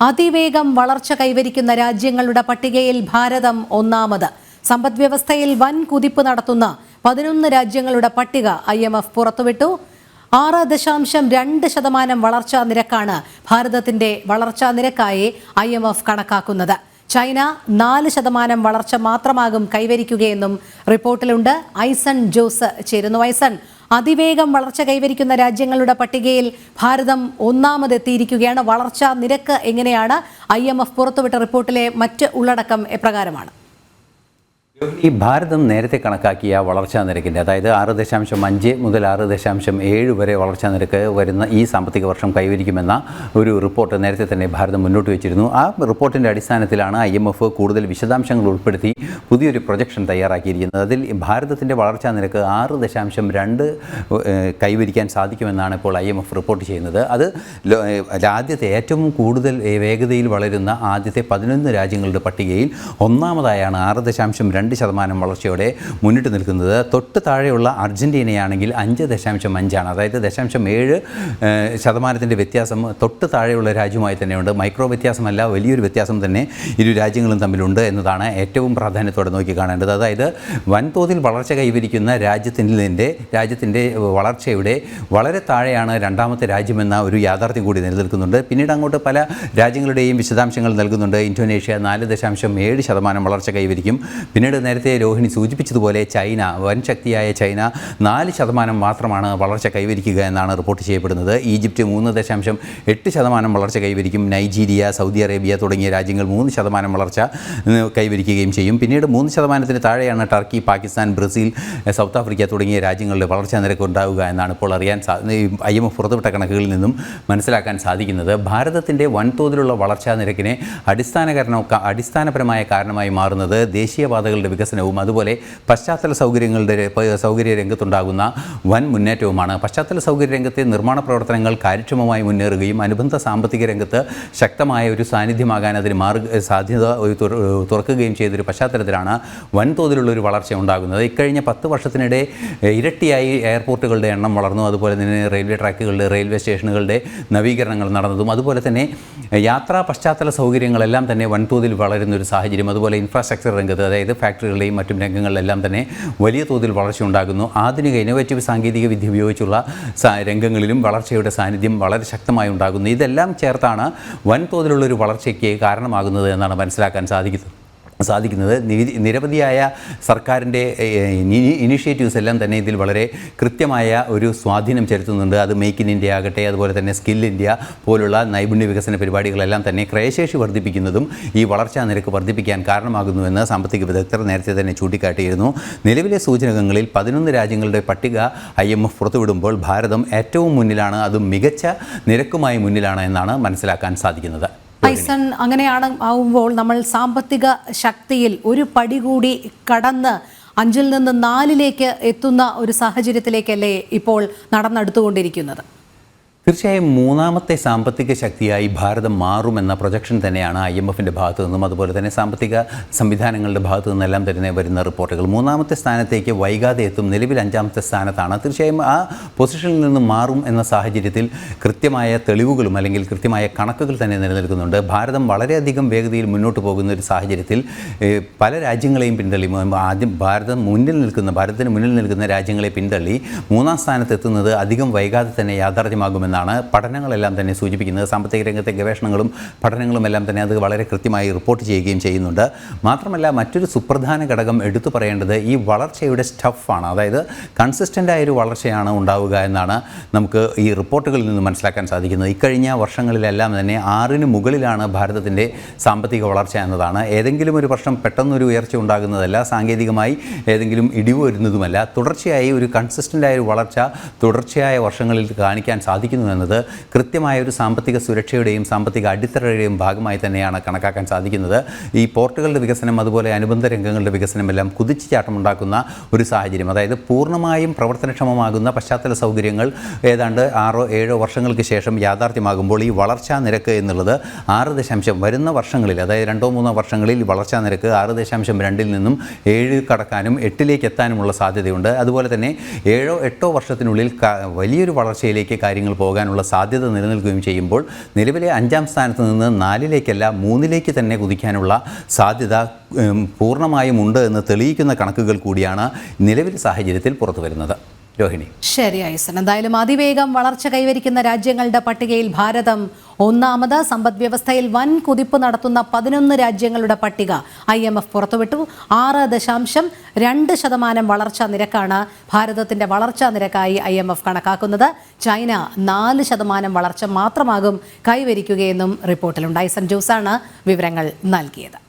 അതിവേഗം വളർച്ച കൈവരിക്കുന്ന രാജ്യങ്ങളുടെ പട്ടികയിൽ ഭാരതം ഒന്നാമത്. സമ്പദ്വ്യവസ്ഥയിൽ വൻ കുതിപ്പ് നടത്തുന്ന പതിനൊന്ന് രാജ്യങ്ങളുടെ പട്ടിക ഐ എം എഫ് പുറത്തുവിട്ടു. ആറ് ദശാംശം രണ്ട് ശതമാനം വളർച്ചാ നിരക്കാണ് ഭാരതത്തിന്റെ വളർച്ചാ നിരക്കായി ഐ എം എഫ് കണക്കാക്കുന്നത്. ചൈന നാല് ശതമാനം വളർച്ച മാത്രമാകും കൈവരിക്കുകയെന്നും റിപ്പോർട്ടിലുണ്ട്. ഐസൺ ജോസ് ചേരുന്നു. ഐസൺ അതിവേഗം വളർച്ച കൈവരിക്കുന്ന രാജ്യങ്ങളുടെ പട്ടികയിൽ ഭാരതം ഒന്നാമതെത്തിയിരിക്കുകയാണ്. വളർച്ചാ നിരക്ക് എങ്ങനെയാണ്? ഐ എം എഫ് പുറത്തുവിട്ട റിപ്പോർട്ടിലെ മറ്റ് ഉള്ളടക്കം എപ്രകാരമാണ്? ഈ ഭാരതം നേരത്തെ കണക്കാക്കിയ വളർച്ചാ നിരക്കിന്റെ അതായത് ആറ് ദശാംശം അഞ്ച് മുതൽ ആറ് ദശാംശം ഏഴ് വരെ വളർച്ചാ നിരക്ക് വരുന്ന ഈ സാമ്പത്തിക വർഷം കൈവരിക്കുമെന്ന ഒരു റിപ്പോർട്ട് നേരത്തെ തന്നെ ഭാരതം മുന്നോട്ട് വെച്ചിരുന്നു. ആ റിപ്പോർട്ടിന്റെ അടിസ്ഥാനത്തിലാണ് ഐ എം എഫ് കൂടുതൽ വിശദാംശങ്ങൾ ഉൾപ്പെടുത്തി പുതിയൊരു പ്രൊജക്ഷൻ തയ്യാറാക്കിയിരിക്കുന്നത്. അതിൽ ഭാരതത്തിന്റെ വളർച്ചാ നിരക്ക് ആറ് ദശാംശം രണ്ട് കൈവരിക്കാൻ സാധിക്കുമെന്നാണ് ഇപ്പോൾ ഐ എം എഫ് റിപ്പോർട്ട് ചെയ്യുന്നത്. അത് ആദ്യത്തെ ഏറ്റവും കൂടുതൽ വേഗതയിൽ വളരുന്ന ആദ്യത്തെ പതിനൊന്ന് രാജ്യങ്ങളുടെ പട്ടികയിൽ ഒന്നാമതായാണ് ആറ് ദശാംശം രണ്ട് ശതമാനം വളർച്ചയോടെ മുന്നിട്ട് നിൽക്കുന്നത്. തൊട്ട് താഴെയുള്ള അർജന്റീനയാണെങ്കിൽ അഞ്ച് ദശാംശം അഞ്ചാണ്. അതായത് ദശാംശം ഏഴ് ശതമാനത്തിന്റെ വ്യത്യാസം തൊട്ട് താഴെയുള്ള രാജ്യമായി തന്നെയുണ്ട്. മൈക്രോ വ്യത്യാസമല്ല വലിയൊരു വ്യത്യാസം തന്നെ ഇരു രാജ്യങ്ങളും തമ്മിലുണ്ട് എന്നതാണ് ഏറ്റവും പ്രാധാന്യത്തോടെ നോക്കി കാണേണ്ടത്. അതായത് വൻതോതിൽ വളർച്ച കൈവരിക്കുന്ന രാജ്യത്തിന്റെ രാജ്യത്തിന്റെ വളർച്ചയുടെ വളരെ താഴെയാണ് രണ്ടാമത്തെ രാജ്യമെന്ന ഒരു യാഥാർത്ഥ്യം കൂടി നിലനിൽക്കുന്നുണ്ട്. പിന്നീട് അങ്ങോട്ട് പല രാജ്യങ്ങളുടെയും വിശദാംശങ്ങൾ നൽകുന്നുണ്ട്. ഇന്തോനേഷ്യ നാല് ദശാംശം ഏഴ് ശതമാനം വളർച്ച കൈവരിക്കും. പിന്നീട് നേരത്തെ രോഹിണി സൂചിപ്പിച്ചതുപോലെ ചൈന വൻ ശക്തിയായ ചൈന നാല് ശതമാനം മാത്രമാണ് വളർച്ച കൈവരിക്കുക എന്നാണ് റിപ്പോർട്ട് ചെയ്യപ്പെടുന്നത്. ഈജിപ്റ്റ് മൂന്ന് ദശാംശം എട്ട് ശതമാനം വളർച്ച കൈവരിക്കും. നൈജീരിയ സൗദി അറേബ്യ തുടങ്ങിയ രാജ്യങ്ങൾ മൂന്ന് ശതമാനം വളർച്ച കൈവരിക്കുകയും ചെയ്യും. പിന്നീട് മൂന്ന് ശതമാനത്തിന് താഴെയാണ് Turkey Pakistan Brazil South Africa തുടങ്ങിയ രാജ്യങ്ങളുടെ വളർച്ചാ നിരക്ക് ഉണ്ടാവുക എന്നാണ് ഇപ്പോൾ അറിയാൻ സാ ഐ എം പുറത്തുവിട്ട കണക്കുകളിൽ നിന്നും മനസ്സിലാക്കാൻ സാധിക്കുന്നത്. ഭാരതത്തിന്റെ വൻതോതിലുള്ള വളർച്ചാ നിരക്കിനെ അടിസ്ഥാനകരണ അടിസ്ഥാനപരമായ കാരണമായി മാറുന്നത് ദേശീയപാതകളുടെ വികസനവും അതുപോലെ പശ്ചാത്തല സൗകര്യങ്ങളുടെ സൗകര്യ രംഗത്തുണ്ടാകുന്ന വൻ മുന്നേറ്റവുമാണ്. പശ്ചാത്തല സൗകര്യ രംഗത്തെ നിർമ്മാണ പ്രവർത്തനങ്ങൾ കാര്യക്ഷമമായി മുന്നേറുകയും അനുബന്ധ സാമ്പത്തിക രംഗത്ത് ശക്തമായ ഒരു സാന്നിധ്യമാകാൻ അതിന് മാർഗ സാധ്യത തുറക്കുകയും ചെയ്തൊരു പശ്ചാത്തലത്തിലാണ് വൻതോതിലുള്ള ഒരു വളർച്ച ഉണ്ടാകുന്നത്. ഇക്കഴിഞ്ഞ പത്ത് വർഷത്തിനിടെ ഇരട്ടിയായി എയർപോർട്ടുകളുടെ എണ്ണം വളർന്നു. അതുപോലെ തന്നെ റെയിൽവേ ട്രാക്കുകളുടെ റെയിൽവേ സ്റ്റേഷനുകളുടെ നവീകരണങ്ങൾ നടന്നതും അതുപോലെ തന്നെ യാത്രാ പശ്ചാത്തല സൗകര്യങ്ങളെല്ലാം തന്നെ വൻതോതിൽ വളരുന്ന ഒരു സാഹചര്യം. അതുപോലെ ഇൻഫ്രാസ്ട്രക്ചർ രംഗത്ത് അതായത് ഫാക്ടറികളുടെയും മറ്റും രംഗങ്ങളിലെല്ലാം തന്നെ വലിയ തോതിൽ വളർച്ച ഉണ്ടാകുന്നു. ആധുനിക ഇനോവേറ്റീവ് സാങ്കേതിക വിദ്യ ഉപയോഗിച്ചുള്ള രംഗങ്ങളിലും വളർച്ചയുടെ സാന്നിധ്യം വളരെ ശക്തമായി ഉണ്ടാകുന്നു. ഇതെല്ലാം ചേർത്താണ് വൻതോതിലുള്ളൊരു വളർച്ചയ്ക്ക് കാരണമാകുന്നത് എന്നാണ് മനസ്സിലാക്കാൻ സാധിക്കുന്നത്. സാധിക്കുന്നത്. നിര- നിരവധിയായ സർക്കാരിന്റെ ഇനിഷ്യേറ്റീവ്സ് എല്ലാം തന്നെ ഇതിൽ വളരെ കൃത്യമായ ഒരു സ്വാധീനം ചെലുത്തുന്നുണ്ട്. അത് മേക്ക് ഇൻ ഇന്ത്യ ആകട്ടെ അതുപോലെ തന്നെ സ്കിൽ ഇന്ത്യ പോലുള്ള നൈപുണ്യ വികസന പരിപാടികളെല്ലാം തന്നെ ക്രയശേഷി വർദ്ധിപ്പിക്കുന്നതും ഈ വളർച്ചാ നിരക്ക് വർദ്ധിപ്പിക്കാൻ കാരണമാകുന്നുവെന്ന് സാമ്പത്തിക വിദഗ്ധർ നേരത്തെ തന്നെ ചൂണ്ടിക്കാട്ടിയിരുന്നു. നിലവിലെ സൂചനകങ്ങളിൽ പതിനൊന്ന് രാജ്യങ്ങളുടെ പട്ടിക ഐ എം എഫ് പുറത്തുവിടുമ്പോൾ ഭാരതം ഏറ്റവും മുന്നിലാണ് അതും മികച്ച നിരക്കുമായി മുന്നിലാണ് എന്നാണ് മനസ്സിലാക്കാൻ സാധിക്കുന്നത്. ഐസൺ അങ്ങനെയാണ് ആവുമ്പോൾ നമ്മൾ സാമ്പത്തിക ശക്തിയിൽ ഒരു പടി കൂടി കടന്ന് അഞ്ചിൽ നിന്ന് നാലിലേക്ക് എത്തുന്ന ഒരു സാഹചര്യത്തിലേക്കല്ലേ ഇപ്പോൾ നടന്നെടുത്തുകൊണ്ടിരിക്കുന്നത്. തീർച്ചയായും മൂന്നാമത്തെ സാമ്പത്തിക ശക്തിയായി ഭാരതം മാറുമെന്ന പ്രൊജക്ഷൻ തന്നെയാണ് ഐ എം എഫിന്റെ ഭാഗത്തു നിന്നും. അതുപോലെ തന്നെ സാമ്പത്തിക സംവിധാനങ്ങളുടെ ഭാഗത്തു നിന്നെല്ലാം തന്നെ വരുന്ന റിപ്പോർട്ടുകൾ മൂന്നാമത്തെ സ്ഥാനത്തേക്ക് വൈകാതെ എത്തും. നിലവിൽ അഞ്ചാമത്തെ സ്ഥാനത്താണ്. തീർച്ചയായും ആ പൊസിഷനിൽ നിന്ന് മാറും എന്ന സാഹചര്യത്തിൽ കൃത്യമായ തെളിവുകളും അല്ലെങ്കിൽ കൃത്യമായ കണക്കുകൾ തന്നെ നിലനിൽക്കുന്നുണ്ട്. ഭാരതം വളരെയധികം വേഗതയിൽ മുന്നോട്ട് പോകുന്ന ഒരു സാഹചര്യത്തിൽ പല രാജ്യങ്ങളെയും പിന്തള്ളി. ആദ്യം ഭാരതം മുന്നിൽ നിൽക്കുന്ന ഭാരതത്തിന് മുന്നിൽ നിൽക്കുന്ന രാജ്യങ്ങളെ പിന്തള്ളി. മൂന്നാം സ്ഥാനത്തെത്തുന്നത് അധികം വൈകാതെ തന്നെ യാഥാർത്ഥ്യമാകുമെന്നാണ് പഠനങ്ങളെല്ലാം തന്നെ സൂചിപ്പിക്കുന്നത്. സാമ്പത്തിക രംഗത്തെ ഗവേഷണങ്ങളും പഠനങ്ങളും എല്ലാം തന്നെ അത് വളരെ കൃത്യമായി റിപ്പോർട്ട് ചെയ്യുകയും ചെയ്യുന്നുണ്ട്. മാത്രമല്ല മറ്റൊരു സുപ്രധാന ഘടകം എടുത്തു പറയേണ്ടത് ഈ വളർച്ചയുടെ സ്റ്റഫാണ്. അതായത് കൺസിസ്റ്റന്റായ ആയൊരു വളർച്ചയാണ് ഉണ്ടാവുക എന്നാണ് നമുക്ക് ഈ റിപ്പോർട്ടുകളിൽ നിന്ന് മനസ്സിലാക്കാൻ സാധിക്കുന്നത്. ഇക്കഴിഞ്ഞ വർഷങ്ങളിലെല്ലാം തന്നെ ആറിന് മുകളിലാണ് ഭാരതത്തിന്റെ സാമ്പത്തിക വളർച്ച എന്നതാണ്. ഏതെങ്കിലും ഒരു വർഷം പെട്ടെന്നൊരു ഉയർച്ച ഉണ്ടാകുന്നതല്ല സാങ്കേതികമായി ഏതെങ്കിലും ഇടിവ് വരുന്നതുമല്ല. തുടർച്ചയായി ഒരു കൺസിസ്റ്റന്റായ ഒരു വളർച്ച തുടർച്ചയായ വർഷങ്ങളിൽ കാണിക്കാൻ സാധിക്കുന്നു എന്നത് കൃത്യമായ ഒരു സാമ്പത്തിക സുരക്ഷയുടെയും സാമ്പത്തിക അടിത്തറയുടെയും ഭാഗമായി തന്നെയാണ് കണക്കാക്കാൻ സാധിക്കുന്നത്. ഈ പോർട്ടുകളുടെ വികസനം അതുപോലെ അനുബന്ധ രംഗങ്ങളുടെ വികസനമെല്ലാം കുതിച്ചുചാട്ടമുണ്ടാക്കുന്ന ഒരു സാഹചര്യം. അതായത് പൂർണമായും പ്രവർത്തനക്ഷമമാകുന്ന പശ്ചാത്തല സൗകര്യങ്ങൾ ഏതാണ്ട് ആറോ ഏഴോ വർഷങ്ങൾക്ക് ശേഷം യാഥാർത്ഥ്യമാകുമ്പോൾ ഈ വളർച്ചാ നിരക്ക് എന്നുള്ളത് ആറ് ദശാംശം വരുന്ന വർഷങ്ങളിൽ അതായത് രണ്ടോ മൂന്നോ വർഷങ്ങളിൽ വളർച്ചാ നിരക്ക് ആറ് ദശാംശം രണ്ടിൽ നിന്നും ഏഴ് കടക്കാനും എട്ടിലേക്ക് എത്താനുമുള്ള സാധ്യതയുണ്ട്. അതുപോലെ തന്നെ ഏഴോ എട്ടോ വർഷത്തിനുള്ളിൽ വലിയൊരു വളർച്ചയിലേക്ക് കാര്യങ്ങൾ പോകാൻ പോകാനുള്ള സാധ്യത നിലനിൽക്കുകയും ചെയ്യുമ്പോൾ നിലവിലെ അഞ്ചാം സ്ഥാനത്ത് നിന്ന് നാലിലേക്കല്ല മൂന്നിലേക്ക് തന്നെ കുതിക്കാനുള്ള സാധ്യത പൂർണമായും ഉണ്ട് എന്ന് തെളിയിക്കുന്ന കണക്കുകൾ കൂടിയാണ് നിലവിലെ സാഹചര്യത്തിൽ പുറത്തു വരുന്നത് രോഹിണി. ശരി ഐസൻ എന്തായാലും അതിവേഗം വളർച്ച കൈവരിക്കുന്ന രാജ്യങ്ങളുടെ പട്ടികയിൽ ഭാരതം ഒന്നാമത്. സമ്പദ്വ്യവസ്ഥയിൽ വൻ കുതിപ്പ് നടത്തുന്ന പതിനൊന്ന് രാജ്യങ്ങളുടെ പട്ടിക ഐ എം എഫ് പുറത്തുവിട്ടു. ആറ് ദശാംശം രണ്ട് ശതമാനം വളർച്ചാ നിരക്കാണ് ഭാരതത്തിന്റെ വളർച്ചാ നിരക്കായി ഐ എം എഫ് കണക്കാക്കുന്നത്. ചൈന നാല് ശതമാനം വളർച്ച മാത്രമാകും കൈവരിക്കുകയെന്നും റിപ്പോർട്ടിലുണ്ട്. ഐസൻ ജോസാണ് വിവരങ്ങൾ നൽകിയത്.